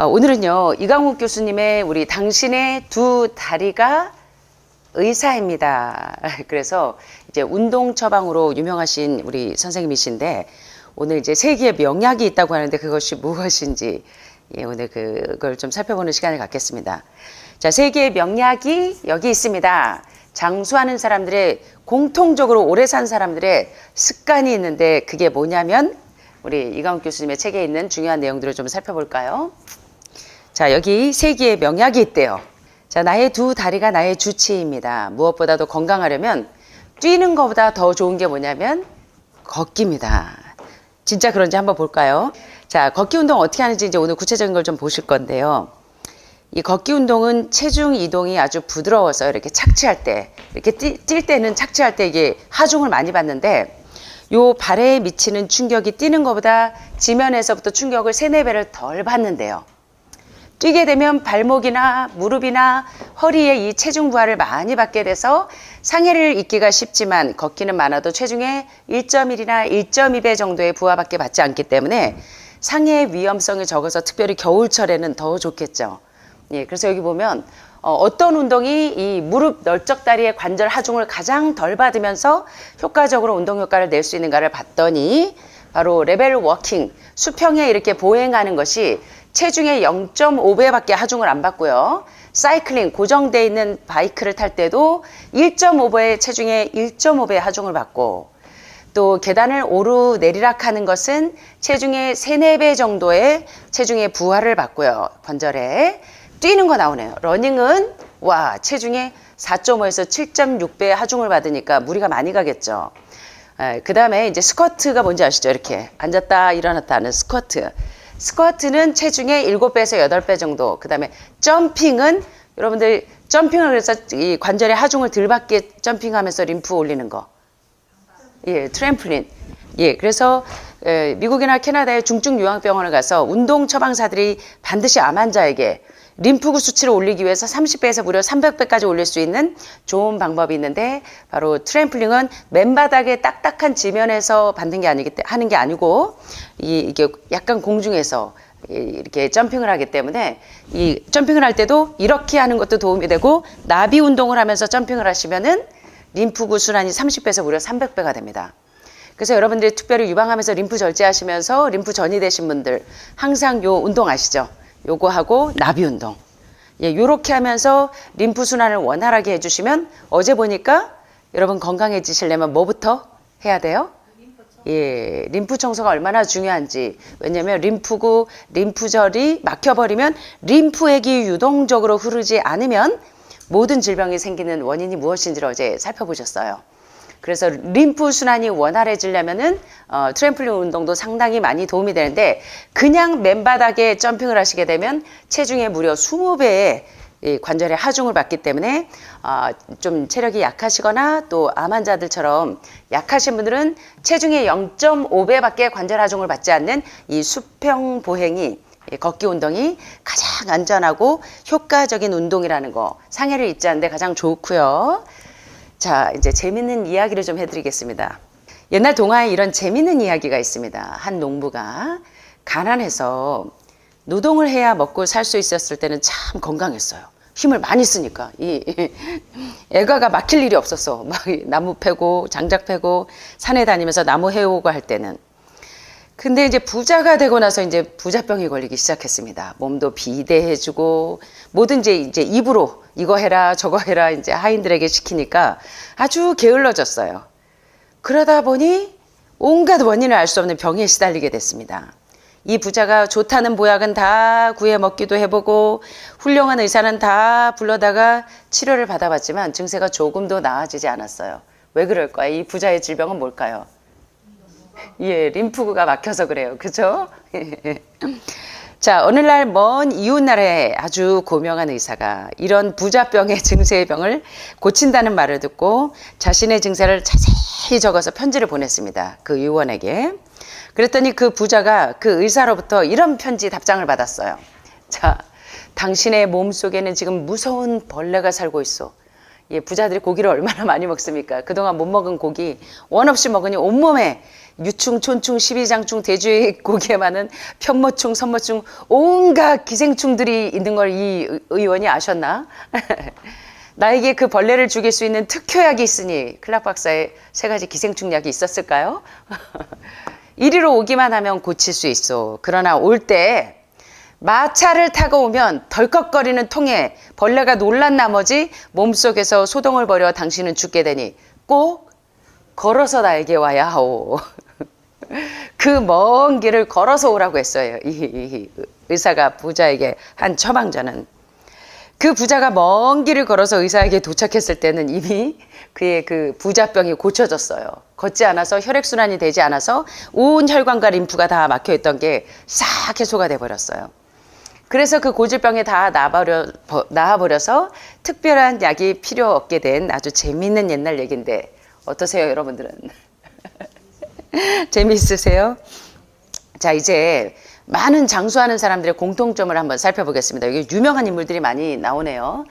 어, 오늘은요 이강욱 교수님의 우리 당신의 두 다리가 의사입니다. 그래서 이제 운동 처방으로 유명하신 우리 선생님이신데 오늘 이제 세계의 명약이 있다고 하는데 그것이 무엇인지 예, 오늘 그걸 좀 살펴보는 시간을 갖겠습니다. 자, 세계의 명약이 여기 있습니다. 장수하는 사람들의 공통적으로 오래 산 사람들의 습관이 있는데 그게 뭐냐면 우리 이강욱 교수님의 책에 있는 중요한 내용들을 좀 살펴볼까요? 자, 여기 세기의 명약이 있대요. 자, 나의 두 다리가 나의 주치입니다. 무엇보다도 건강하려면 뛰는 것보다 더 좋은 게 뭐냐면 걷기입니다. 진짜 그런지 한번 볼까요? 자, 걷기 운동 어떻게 하는지 이제 오늘 구체적인 걸 좀 보실 건데요. 이 걷기 운동은 체중 이동이 아주 부드러워서 이렇게 착지할 때, 이렇게 뛰, 뛸 때는 착지할 때 이게 하중을 많이 받는데 요 발에 미치는 충격이 뛰는 것보다 지면에서부터 충격을 세네 배를 덜 받는데요. 뛰게 되면 발목이나 무릎이나 허리에 이 체중 부하를 많이 받게 돼서 상해를 입기가 쉽지만 걷기는 많아도 체중의 1.1이나 1.2배 정도의 부하밖에 받지 않기 때문에 상해의 위험성이 적어서 특별히 겨울철에는 더 좋겠죠. 예, 그래서 여기 보면 어, 떤 운동이 이 무릎 널쩍 다리의 관절 하중을 가장 덜 받으면서 효과적으로 운동 효과를 낼 수 있는가를 봤더니 바로 레벨 워킹, 수평에 이렇게 보행하는 것이 체중의 0.5배밖에 하중을 안 받고요. 사이클링, 고정돼 있는 바이크를 탈 때도 1.5배의 체중의 1.5배 하중을 받고 또 계단을 오르 내리락 하는 것은 체중의 3, 4배 정도의 체중의 부하를 받고요. 관절에. 뛰는 거 나오네요. 러닝은 와, 체중의 4.5에서 7.6배 하중을 받으니까 무리가 많이 가겠죠. 그 다음에 이제 스쿼트가 뭔지 아시죠? 이렇게 앉았다 일어났다 하는 스쿼트. 스쿼트는 체중의 7배에서 8배 정도. 그 다음에 점핑은 여러분들 점핑을 해서 이 관절의 하중을 덜 받게 점핑하면서 림프 올리는 거. 예, 트램플린. 예, 그래서 에, 미국이나 캐나다의 중증 요양병원을 가서 운동 처방사들이 반드시 암 환자에게 림프구 수치를 올리기 위해서 30배에서 무려 300배까지 올릴 수 있는 좋은 방법이 있는데 바로 트램플링은 맨바닥에 딱딱한 지면에서 받는 게 아니기 때 하는 게 아니고 이, 이게 약간 공중에서 이- 이렇게 점핑을 하기 때문에 이 점핑을 할 때도 이렇게 하는 것도 도움이 되고 나비 운동을 하면서 점핑을 하시면은 림프구 순환이 30배에서 무려 300배가 됩니다. 그래서 여러분들이 특별히 유방하면서 림프 절제하시면서 림프 전이 되신 분들 항상 요 운동 아시죠? 요거 하고 나비 운동. 예, 요렇게 하면서 림프 순환을 원활하게 해주시면 어제 보니까 여러분 건강해지시려면 뭐부터 해야 돼요? 예, 림프 청소가 얼마나 중요한지. 왜냐면 림프구, 림프절이 막혀버리면 림프액이 유동적으로 흐르지 않으면 모든 질병이 생기는 원인이 무엇인지를 어제 살펴보셨어요. 그래서 림프 순환이 원활해지려면은 어, 트램플린 운동도 상당히 많이 도움이 되는데 그냥 맨바닥에 점핑을 하시게 되면 체중의 무려 20배의 이 관절의 하중을 받기 때문에 어, 좀 체력이 약하시거나 또 암 환자들처럼 약하신 분들은 체중의 0.5배밖에 관절 하중을 받지 않는 이 수평 보행이 이 걷기 운동이 가장 안전하고 효과적인 운동이라는 거 상해를 입지 않는데 가장 좋고요. 자, 이제 재밌는 이야기를 좀 해드리겠습니다. 옛날 동화에 이런 재밌는 이야기가 있습니다. 한 농부가 가난해서 노동을 해야 먹고 살 수 있었을 때는 참 건강했어요. 힘을 많이 쓰니까 이 애가가 막힐 일이 없었어. 막 나무 패고 장작 패고 산에 다니면서 나무 해오고 할 때는 근데 이제 부자가 되고 나서 이제 부자병이 걸리기 시작했습니다. 몸도 비대해지고 뭐든지 이제 입으로 이거 해라 저거 해라 이제 하인들에게 시키니까 아주 게을러졌어요. 그러다 보니 온갖 원인을 알 수 없는 병에 시달리게 됐습니다. 이 부자가 좋다는 보약은 다 구해 먹기도 해보고 훌륭한 의사는 다 불러다가 치료를 받아봤지만 증세가 조금도 나아지지 않았어요. 왜 그럴까요? 이 부자의 질병은 뭘까요? 예, 림프구가 막혀서 그래요. 그죠? 자, 어느 날 먼 이웃 나라의 아주 고명한 의사가 이런 부자병의 증세의 병을 고친다는 말을 듣고 자신의 증세를 자세히 적어서 편지를 보냈습니다. 그 의원에게. 그랬더니 그 부자가 그 의사로부터 이런 편지 답장을 받았어요. 자, 당신의 몸 속에는 지금 무서운 벌레가 살고 있어. 예, 부자들이 고기를 얼마나 많이 먹습니까? 그동안 못 먹은 고기 원 없이 먹으니 온몸에 유충, 촌충, 십이장충, 대주의 고기에 많은 편모충, 선모충, 온갖 기생충들이 있는 걸 이 의원이 아셨나? 나에게 그 벌레를 죽일 수 있는 특효약이 있으니 클락 박사의 세 가지 기생충 약이 있었을까요? 이리로 오기만 하면 고칠 수 있어. 그러나 올 때 마차를 타고 오면 덜컥거리는 통에 벌레가 놀란 나머지 몸속에서 소동을 벌여 당신은 죽게 되니 꼭 걸어서 나에게 와야 하오. 그 먼 길을 걸어서 오라고 했어요. 이, 이 의사가 부자에게 한 처방전은. 그 부자가 먼 길을 걸어서 의사에게 도착했을 때는 이미 그의 그 부자병이 고쳐졌어요. 걷지 않아서 혈액순환이 되지 않아서 온 혈관과 림프가 다 막혀 있던 게 싹 해소가 돼 버렸어요. 그래서 그 고질병이 다 나아버려, 버- 나아버려서 특별한 약이 필요 없게 된 아주 재미있는 옛날 얘기인데 어떠세요, 여러분들은? 재미있으세요? 자, 이제 많은 장수하는 사람들의 공통점을 한번 살펴보겠습니다. 여기 유명한 인물들이 많이 나오네요.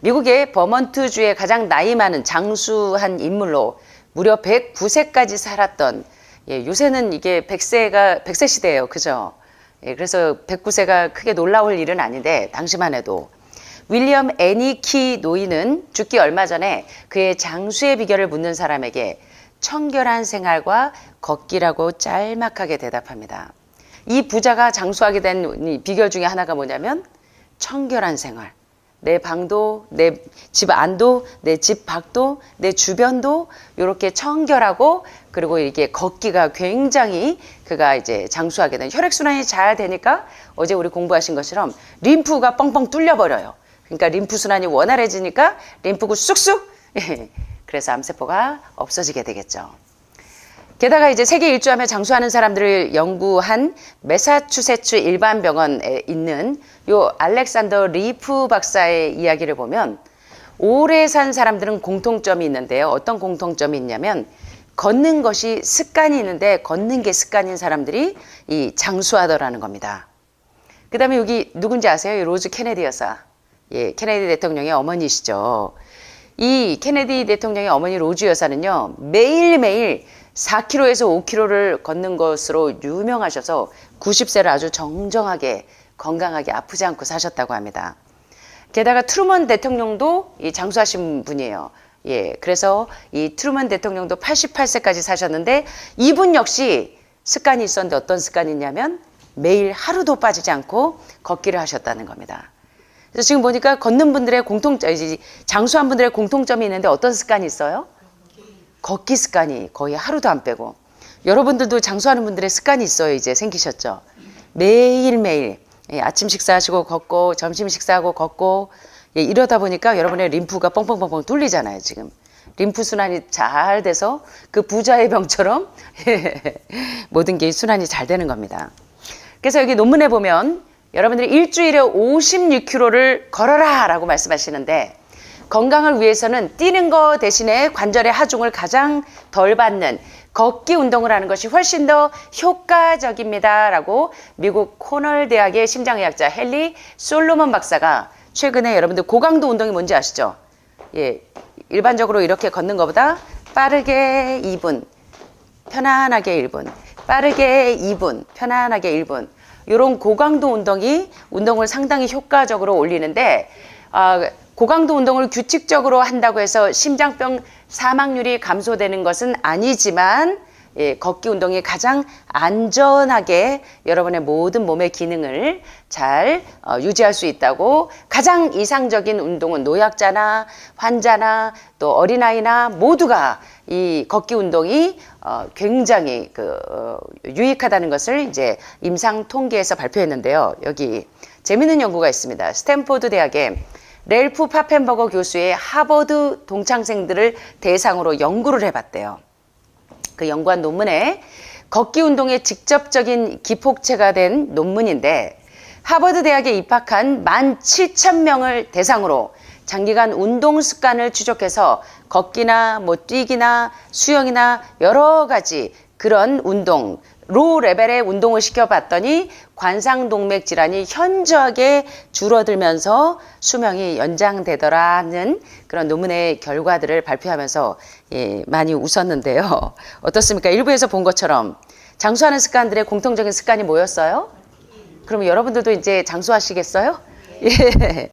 미국의 버먼트주에 가장 나이 많은 장수한 인물로 무려 109세까지 살았던 예, 요새는 이게 100세가 100세 시대예요. 그죠? 예, 그래서 109세가 크게 놀라울 일은 아닌데 당시만 해도 윌리엄 애니키 노인은 죽기 얼마 전에 그의 장수의 비결을 묻는 사람에게 청결한 생활과 걷기라고 짤막하게 대답합니다. 이 부자가 장수하게 된이 비결 중에 하나가 뭐냐면 청결한 생활. 내 방도, 내 집 안도, 내 집 밖도, 내 주변도 이렇게 청결하고 그리고 이게 걷기가 굉장히 그가 이제 장수하게 된 혈액순환이 잘 되니까 어제 우리 공부하신 것처럼 림프가 뻥뻥 뚫려 버려요. 그러니까 림프 순환이 원활해지니까 림프구 쑥쑥 그래서 암세포가 없어지게 되겠죠. 게다가 이제 세계 일주하며 장수하는 사람들을 연구한 메사추세츠 일반병원에 있는 요 알렉산더 리프 박사의 이야기를 보면 오래 산 사람들은 공통점이 있는데요. 어떤 공통점이 있냐면 걷는 것이 습관이 있는데 걷는 게 습관인 사람들이 이 장수하더라는 겁니다. 그 다음에 여기 누군지 아세요? 이 로즈 케네디 여사. 예, 케네디 대통령의 어머니시죠. 이 케네디 대통령의 어머니 로즈 여사는요, 매일매일 4km에서 5km를 걷는 것으로 유명하셔서 90세를 아주 정정하게 건강하게 아프지 않고 사셨다고 합니다. 게다가 트루먼 대통령도 이 장수하신 분이에요. 예, 그래서 이 트루먼 대통령도 88세까지 사셨는데 이분 역시 습관이 있었는데 어떤 습관이 있냐면 매일 하루도 빠지지 않고 걷기를 하셨다는 겁니다. 그래서 지금 보니까 걷는 분들의 이제 장수한 분들의 공통점이 있는데 어떤 습관이 있어요? 걷기 습관이 거의 하루도 안 빼고. 여러분들도 장수하는 분들의 습관이 있어요 이제 생기셨죠? 매일매일 예, 아침 식사하시고 걷고 점심 식사하고 걷고 예, 이러다 보니까 여러분의 림프가 뻥뻥뻥뻥 뚫리잖아요 지금. 림프 순환이 잘 돼서 그 부자의 병처럼 모든 게 순환이 잘 되는 겁니다. 그래서 여기 논문에 보면 여러분들이 일주일에 56km를 걸어라 라고 말씀하시는데 건강을 위해서는 뛰는 거 대신에 관절의 하중을 가장 덜 받는 걷기 운동을 하는 것이 훨씬 더 효과적입니다. 라고 미국 코널 대학의 심장의학자 헨리 솔로몬 박사가 최근에 여러분들 고강도 운동이 뭔지 아시죠? 예, 일반적으로 이렇게 걷는 것보다 빠르게 2분, 편안하게 1분, 빠르게 2분, 편안하게 1분. 이런 고강도 운동이 운동을 상당히 효과적으로 올리는데 아, 고강도 운동을 규칙적으로 한다고 해서 심장병 사망률이 감소되는 것은 아니지만 예, 걷기 운동이 가장 안전하게 여러분의 모든 몸의 기능을 잘 어, 유지할 수 있다고 가장 이상적인 운동은 노약자나 환자나 또 어린아이나 모두가 이 걷기 운동이 어, 굉장히 그 어, 유익하다는 것을 이제 임상 통계에서 발표했는데요. 여기 재밌는 연구가 있습니다. 스탠포드 대학의 렐프 파펜버거 교수의 하버드 동창생들을 대상으로 연구를 해봤대요. 그 연구한 논문에 걷기 운동의 직접적인 기폭제가 된 논문인데 하버드 대학에 입학한 17,000명을 대상으로 장기간 운동 습관을 추적해서 걷기나 뭐 뛰기나 수영이나 여러 가지 그런 운동, 로 레벨의 운동을 시켜봤더니 관상동맥 질환이 현저하게 줄어들면서 수명이 연장되더라는 그런 논문의 결과들을 발표하면서 예, 많이 웃었는데요. 어떻습니까? 일부에서 본 것처럼 장수하는 습관들의 공통적인 습관이 뭐였어요? 그럼 여러분들도 이제 장수하시겠어요? 예.